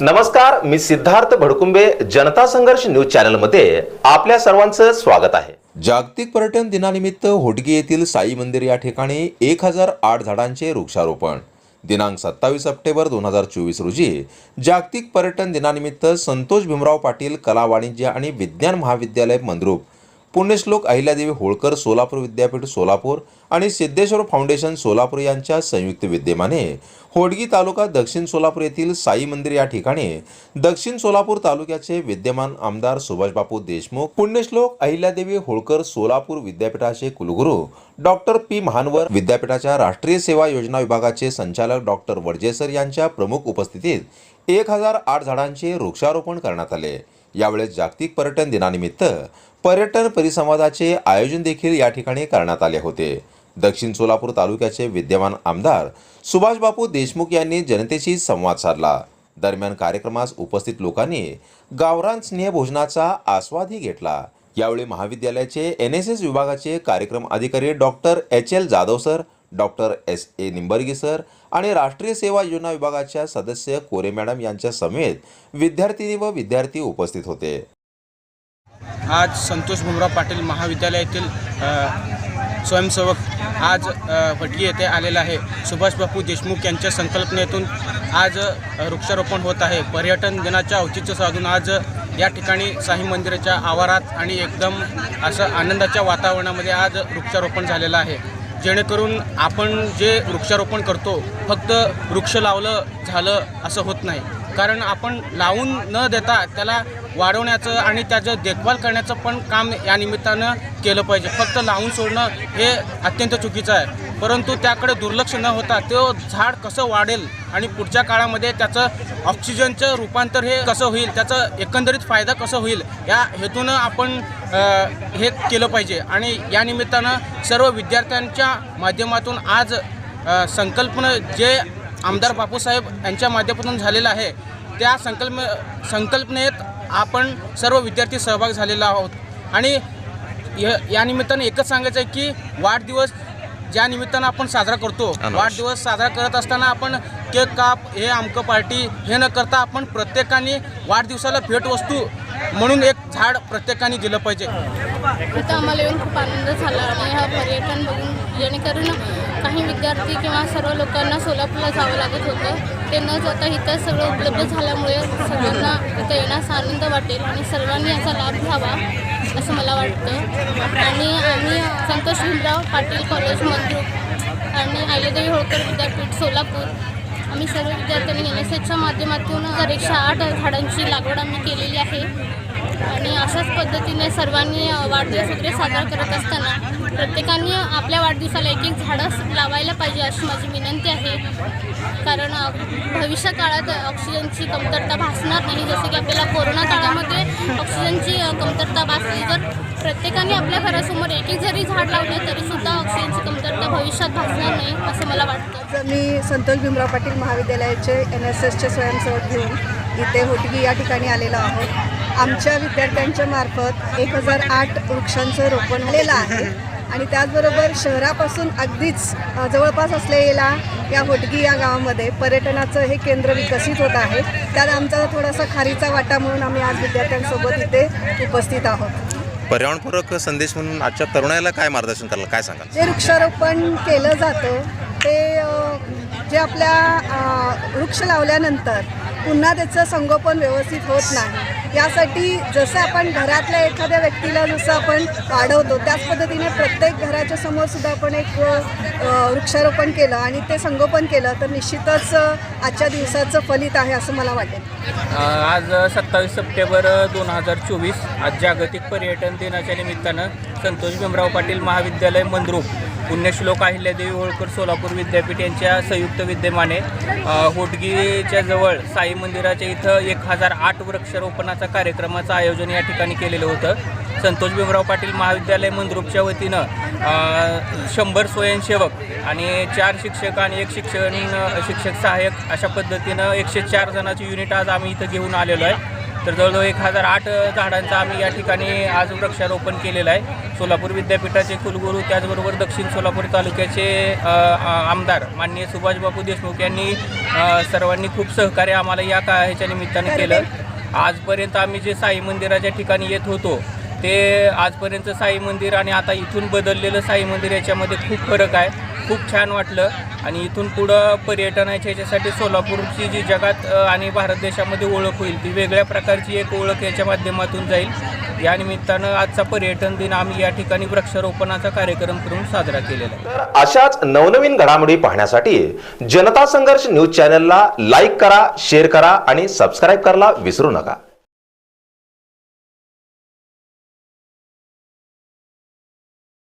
नमस्कार मी सिद्धार्थ भडकुंबे जनता संघर्ष न्यूज चॅनलमध्ये आपल्या सर्वांचं स्वागत आहे. जागतिक पर्यटन दिनानिमित्त होटगी येथील साई मंदिर या ठिकाणी एक हजार आठ झाडांचे वृक्षारोपण. दिनांक सत्तावीस सप्टेंबर दोन हजार चोवीस रोजी जागतिक पर्यटन दिनानिमित्त संतोष भीमराव पाटील कला वाणिज्य आणि विज्ञान महाविद्यालय मंद्रुप पुण्यश्लोक अहिल्यादेवी होळकर सोलापूर विद्यापीठ सोलापूर आणि सिद्धेश्वर फाउंडेशन सोलापूर यांच्या संयुक्त विद्यमाने. होडगी तालुका दक्षिण सोलापूर येथील साई मंदिर या ठिकाणी दक्षिण सोलापूर तालुक्याचे विद्यमान आमदार सुभाषबापू देशमुख पुण्यश्लोक अहिल्यादेवी होळकर सोलापूर विद्यापीठाचे कुलगुरू डॉक्टर पी महानवर विद्यापीठाच्या राष्ट्रीय सेवा योजना विभागाचे संचालक डॉक्टर वडजेसर यांच्या प्रमुख उपस्थितीत एक हजार आठ झाडांचे वृक्षारोपण करण्यात आले. यावेळेस जागतिक पर्यटन दिनानिमित्त पर्यटन परिसंवादाचे आयोजन देखील या ठिकाणी करण्यात आले होते. दक्षिण सोलापूर तालुक्याचे विद्यमान आमदार सुभाषबापू देशमुख यांनी जनतेशी संवाद साधला. दरम्यान कार्यक्रमास उपस्थित लोकांनी गावरान स्नेह भोजनाचा आस्वादही घेतला. यावेळी महाविद्यालयाचे एन एस एस विभागाचे कार्यक्रम अधिकारी doctor H L Jadhav sir doctor S A Nimbargi sir आणि राष्ट्रीय सेवा योजना विभागाच्या सदस्य कोरे मॅडम यांच्या समेत विद्यार्थिनी व विद्यार्थी उपस्थित होते. आज संतोष भीमराव पाटील महाविद्यालयातील स्वयंसेवक आज अ, येथे आलेला आहे. सुभाष बापू देशमुख यांच्या संकल्पनेतून आज वृक्षारोपण होत आहे. पर्यटन दिनाच्या औचित्य साधून आज या ठिकाणी साई मंदिराच्या आवारात आणि एकदम असं आनंदाच्या वातावरणामध्ये आज वृक्षारोपण झालेलं आहे. जेणेकरून आपण जे वृक्षारोपण करतो फक्त वृक्ष लावलं झालं असं होत नाही. कारण आपण लावून न देता त्याला वाढवण्याचं आणि त्याचं देखभाल करण्याचं पण काम या निमित्तानं केलं पाहिजे. फक्त लावून सोडणं हे अत्यंत चुकीचं आहे. परंतु त्याकडे दुर्लक्ष न होता तो झाड कसं वाढेल आणि पुढच्या काळामध्ये त्याचं ऑक्सिजनचं रूपांतर हे कसं होईल त्याचं एकंदरीत फायदा कसं होईल या हेतूनं आपण हे केलं पाहिजे. आणि या निमित्तानं सर्व विद्यार्थ्यांच्या माध्यमातून आज संकल्पना जे आमदार बापूसाहेब यांच्या माध्यमातून झालेलं आहे त्या संकल्प संकल्पनेत आपण सर्व विद्यार्थी सहभाग झालेला आहोत. आणि य या निमित्तानं एकच सांगायचं आहे की वाढदिवस ज्या निमित्तानं आपण साजरा करतो वाढदिवस साजरा करत असताना आपण केक काप हे आमकं पार्टी हे न करता आपण प्रत्येकाने वाढदिवसाला भेटवस्तू म्हणून एक झाड प्रत्येकाने दिलं पाहिजे. इथं आम्हाला येऊन खूप आनंद झाला आणि हा पर्यटन बघून जेणेकरून काही विद्यार्थी किंवा सर्व लोकांना सोलापूरला जावं लागत होतं. ते न जाता इथं सगळं उपलब्ध झाल्यामुळे सर्वांना इथं येण्यास आनंद वाटेल आणि सर्वांनी याचा लाभ घ्यावा असं मला वाटतं. आणि आम्ही संतोष भीमराव पाटील कॉलेज मंद्रुप आणि अहिल्यादेवी होळकर विद्यापीठ आम्ही सर्व विद्यार्थ्यांनी एन एस एसच्या माध्यमातून तर एकशे आठ झाडांची लागवड आम्ही केलेली आहे. आणि अशाच पद्धतीने सर्वांनी वाढदिवस वगैरे साजरा करत असताना प्रत्येकाने आपल्या वाढदिवसाला एक एक झाडं लावायला पाहिजे अशी माझी विनंती आहे. कारण भविष्य काळात ऑक्सिजनची कमतरता भासणार नाही. जसं की आपल्याला कोरोना काळामध्ये ऑक्सि कमतरता भासली. जर प्रत्येकाने आपल्या घरासमोर एक एक जरी झाड लावले तरीसुद्धा ऑक्सिजनची कमतरता भविष्यात भासणार नाही असं मला वाटतं. मी संतोष भीमराव पाटील महाविद्यालयाचे एन एस एसचे स्वयंसेवक घेऊन इथे होटगी या ठिकाणी आलेलो आहोत. आमच्या विद्यार्थ्यांच्या मार्फत एक हजार आठ वृक्षांचं रोपण आलेलं आहे. आणि त्याचबरोबर शहरापासून अगदीच जवळपास असलेल्या या होटगी या गावामध्ये पर्यटनाचं हे केंद्र विकसित होत आहे. त्यात आमचा थोडासा खारीचा वाटा म्हणून आम्ही आज विद्यार्थ्यांसोबत इथे उपस्थित आहोत. पर्यावरणपूरक संदेश म्हणून आजच्या तरुणाला काय मार्गदर्शन करायला काय सांगाल? जे वृक्षारोपण केलं जातं ते जे आपल्या वृक्ष लावल्यानंतर पुन्हा त्याचं संगोपन व्यवस्थित होत नाही. यासाठी जसं आपण घरातल्या एखाद्या व्यक्तीला जसं आपण वाढवतो त्याच पद्धतीने प्रत्येक घराच्या समोर सुद्धा आपण एक वृक्षारोपण केलं आणि ते संगोपन केलं तर निश्चितच आजच्या दिवसाचं फलित आहे असं मला वाटेल. आज सत्तावीस सप्टेंबर दोन हजार चोवीस आज जागतिक पर्यटन दिनाच्या निमित्तानं संतोष भीमराव पाटील महाविद्यालय मंद्रुप पुण्यश्लोक अहिल्यादेवी होळकर सोलापूर विद्यापीठ यांच्या संयुक्त विद्यमाने होटगीच्या जवळ साई मंदिराच्या इथं एक हजार आठ वृक्षारोपणाचा कार्यक्रमाचं आयोजन या ठिकाणी केलेलं होतं. संतोष भीमराव पाटील महाविद्यालय मंद्रुपच्या वतीनं शंभर स्वयंसेवक आणि चार शिक्षक आणि एक शिक्षण शिक्षक सहाय्यक अशा पद्धतीनं एकशे चार जणाची युनिट आज आम्ही इथं घेऊन आलेलो आहे. तर जवळजवळ एक हजार आठ झाडांचं आम्ही या ठिकाणी आज वृक्षारोपण केलेलं आहे. सोलापूर विद्यापीठाचे कुलगुरू त्याचबरोबर दक्षिण सोलापूर तालुक्याचे आमदार माननीय सुभाषबाबू देशमुख यांनी सर्वांनी खूप सहकार्य आम्हाला या का ह्याच्या निमित्तानं केलं. आजपर्यंत आम्ही जे साई मंदिराच्या ठिकाणी येत होतो ते आजपर्यंत साई मंदिर आणि आता इथून बदललेलं साई मंदिर याच्यामध्ये खूप फरक आहे. खूप छान वाटलं. आणि इथून पुढं पर्यटनाच्या याच्यासाठी सोलापूरची जी जगात आणि भारत देशामध्ये ओळख होईल ती वेगळ्या प्रकारची एक ओळख याच्या माध्यमातून जाईल. या निमित्तानं आजचा पर्यटन दिन आम्ही या ठिकाणी वृक्षारोपणाचा कार्यक्रम करून साजरा केलेला आहे. तर अशाच नवनवीन घडामोडी पाहण्यासाठी जनता संघर्ष न्यूज चॅनलला लाईक करा शेअर करा आणि सबस्क्राईब करायला विसरू नका.